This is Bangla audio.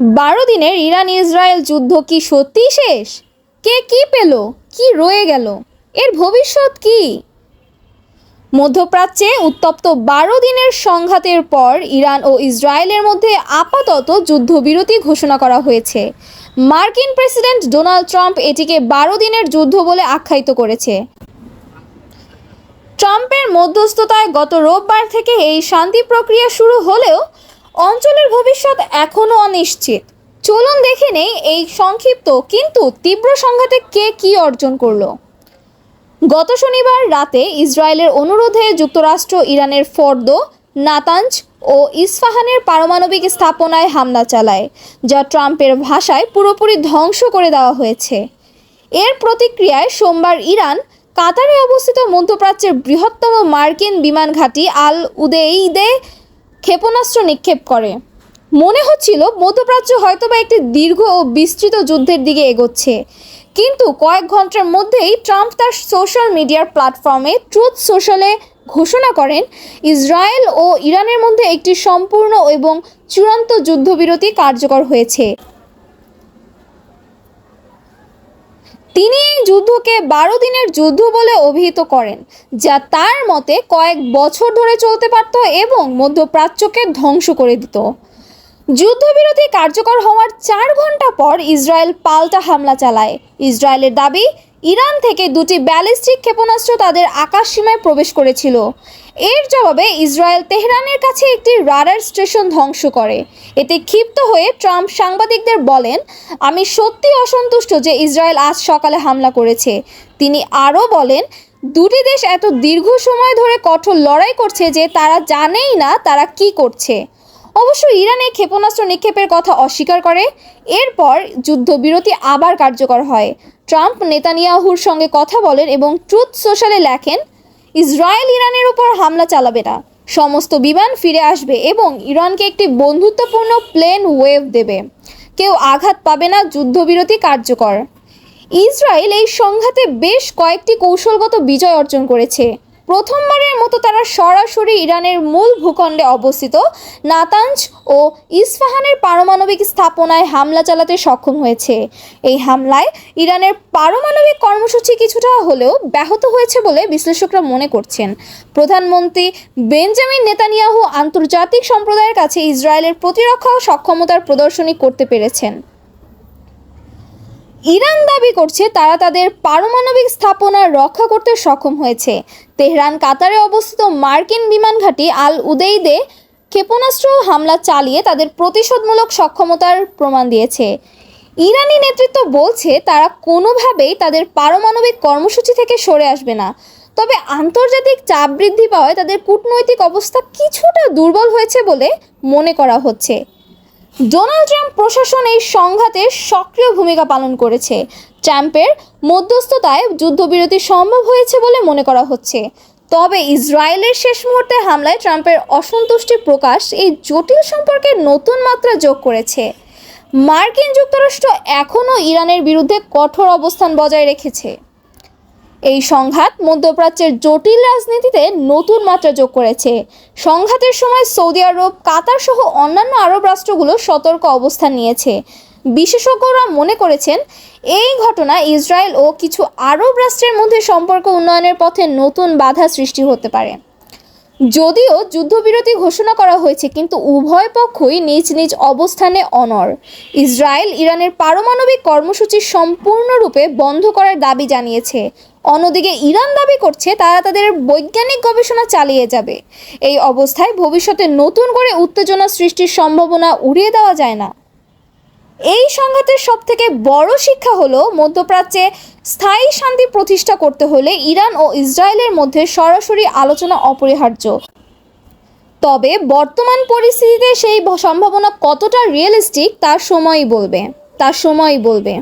বারো দিনের ইরান ইসরায়েল যুদ্ধ কি সত্যিই শেষ? কে কি পেল? কি রয়ে গেল? এর ভবিষ্যৎ কি? মধ্যপ্রাচ্যে উত্তপ্ত বারো দিনের সংঘাতের পর ইরান ও ইসরায়েলের মধ্যে আপাতত যুদ্ধবিরতি ঘোষণা করা হয়েছে। মার্কিন প্রেসিডেন্ট ডোনাল্ড ট্রাম্প এটিকে বারো দিনের যুদ্ধ বলে আখ্যায়িত করেছে। ট্রাম্পের মধ্যস্থতায় গত রোববার থেকে এই শান্তি প্রক্রিয়া শুরু হলেও অঞ্চলের ভবিষ্যৎ এখনও অনিশ্চিত। চলুন দেখে নেই এই সংক্ষিপ্ত কিন্তু তীব্র সংঘাতে কে কি অর্জন করল। গত শনিবার রাতে ইসরায়েলের অনুরোধে যুক্তরাষ্ট্র, ইরানের ফর্দ, নাতাঞ্জ ও ইস্পাহানের পারমাণবিক স্থাপনায় হামলা চালায়, যা ট্রাম্পের ভাষায় পুরোপুরি ধ্বংস করে দেওয়া হয়েছে। এর প্রতিক্রিয়ায় সোমবার ইরান কাতারে অবস্থিত মধ্যপ্রাচ্যের বৃহত্তম মার্কিন বিমান ঘাঁটি আল উদেইদে ক্ষেপণাস্ত্র নিক্ষেপ করে। মনে হচ্ছিল মধ্যপ্রাচ্য হয়তোবা একটি দীর্ঘ ও বিস্তৃত যুদ্ধের দিকে এগোচ্ছে। কিন্তু কয়েক ঘণ্টার মধ্যেই ট্রাম্প তার সোশ্যাল মিডিয়ার প্ল্যাটফর্মে ট্রুথ সোশ্যালে ঘোষণা করেন, ইসরায়েল ও ইরানের মধ্যে একটি সম্পূর্ণ এবং চূড়ান্ত যুদ্ধবিরতি কার্যকর হয়েছে। তিনি এই যুদ্ধকে বারো দিনের যুদ্ধ বলে অভিহিত করেন, যা তার মতে কয়েক বছর ধরে চলতে পারত এবং মধ্যপ্রাচ্যকে ধ্বংস করে দিত। যুদ্ধবিরতি কার্যকর হওয়ার চার ঘণ্টা পর ইসরায়েল পাল্টা হামলা চালায়। ইসরায়েলের দাবি ইরান থেকে দুটি ব্যালিস্টিক ক্ষেপণাস্ত্র তাদের আকাশ সীমায় প্রবেশ করেছিল। এর জবাবে ইসরায়েল তেহরানের কাছে একটি রাডার স্টেশন ধ্বংস করে। এতে ক্ষিপ্ত হয়ে ট্রাম্প সাংবাদিকদের বলেন, আমি সত্যি অসন্তুষ্ট যে ইসরায়েল আজ সকালে হামলা করেছে। তিনি আরও বলেন, দুটি দেশ এত দীর্ঘ সময় ধরে কঠোর লড়াই করছে যে তারা জানেই না তারা কি করছে। অবশ্য ইরান এই ক্ষেপণাস্ত্র নিক্ষেপের কথা অস্বীকার করে। এরপর যুদ্ধবিরতি আবার কার্যকর হয়। ট্রাম্প নেতানিয়াহুর সঙ্গে কথা বলেন এবং ট্রুথ সোশ্যালে লেখেন, ইসরায়েল ইরানের উপর হামলা চালাবে না। সমস্ত বিমান ফিরে আসবে এবং ইরানকে একটি বন্ধুত্বপূর্ণ প্লেন ওয়েভ দেবে। কেউ আঘাত পাবে না, যুদ্ধবিরতি কার্যকর। ইসরায়েল এই সংঘাতে বেশ কয়েকটি কৌশলগত বিজয় অর্জন করেছে। প্রথমবারের মতো তারা সরাসরি ইরানের মূল ভূখণ্ডে অবস্থিত নাতাঞ্জ ও ইস্পাহানের পারমাণবিক স্থাপনায় হামলা চালাতে সক্ষম হয়েছে। এই হামলায় ইরানের পারমাণবিক কর্মসূচি কিছুটা হলেও ব্যাহত হয়েছে বলে বিশ্লেষকরা মনে করছেন। প্রধানমন্ত্রী বেঞ্জামিন নেতানিয়াহু আন্তর্জাতিক সম্প্রদায়ের কাছে ইসরায়েলের প্রতিরক্ষা ও সক্ষমতার প্রদর্শনী করতে পেরেছেন। ইরান দাবি করছে তারা তাদের পারমাণবিক স্থাপনা রক্ষা করতে সক্ষম হয়েছে। তেহরান, কাতারে অবস্থিত মার্কিন বিমান ঘাঁটি আল উদেইদে ক্ষেপণাস্ত্র হামলা চালিয়ে তাদের প্রতিশোধমূলক সক্ষমতার প্রমাণ দিয়েছে। ইরানি নেতৃত্ব বলছে, তারা কোনোভাবেই তাদের পারমাণবিক কর্মসূচি থেকে সরে আসবে না। তবে আন্তর্জাতিক চাপ বৃদ্ধি পাওয়ায় তাদের কূটনৈতিক অবস্থা কিছুটা দুর্বল হয়েছে বলে মনে করা হচ্ছে। ডোনাল্ড ট্রাম্প প্রশাসন এই সংঘাতে সক্রিয় ভূমিকা পালন করেছে। ট্রাম্পের মধ্যস্থতায় যুদ্ধবিরতি সম্ভব হয়েছে বলে মনে করা হচ্ছে। তবে ইসরায়েলের শেষ মুহূর্তে হামলায় ট্রাম্পের অসন্তুষ্টি প্রকাশ এই জটিল সম্পর্কে নতুন মাত্রা যোগ করেছে। মার্কিন যুক্তরাষ্ট্র এখনও ইরানের বিরুদ্ধে কঠোর অবস্থান বজায় রেখেছে। এই সংঘাত মধ্যপ্রাচ্যের জটিল রাজনীতিতে নতুন মাত্রা যোগ করেছে। সংঘাতের সময় সৌদি আরব, কাতার সহ অন্যান্য আরব রাষ্ট্রগুলো সতর্ক অবস্থান নিয়েছে। বিশেষজ্ঞরা মনে করেছেন, এই ঘটনা ইসরায়েল ও কিছু আরব রাষ্ট্রের মধ্যে সম্পর্ক উন্নয়নের পথে নতুন বাধা সৃষ্টি হতে পারে। যদিও যুদ্ধবিরতি ঘোষণা করা হয়েছে, কিন্তু উভয় পক্ষই নিজ নিজ অবস্থানে অনর ইসরায়েল ইরানের পারমাণবিক কর্মসূচি সম্পূর্ণরূপে বন্ধ করার দাবি জানিয়েছে। অন্যদিকে ইরান দাবি করছে তারা তাদের বৈজ্ঞানিক গবেষণা চালিয়ে যাবে। এই অবস্থায় ভবিষ্যতে নতুন করে উত্তেজনা সৃষ্টির সম্ভাবনা উড়িয়ে দেওয়া যায় না। এই সংঘাতের সবথেকে বড় শিক্ষা হলো মধ্যপ্রাচ্যে স্থায়ী শান্তি প্রতিষ্ঠা করতে হলে ইরান ও ইসরায়েলের মধ্যে সরাসরি আলোচনা অপরিহার্য। তবে বর্তমান পরিস্থিতিতে সেই সম্ভাবনা কতটা রিয়েলিস্টিক তার সময়ই বলবে। তার সময়ই বলবে।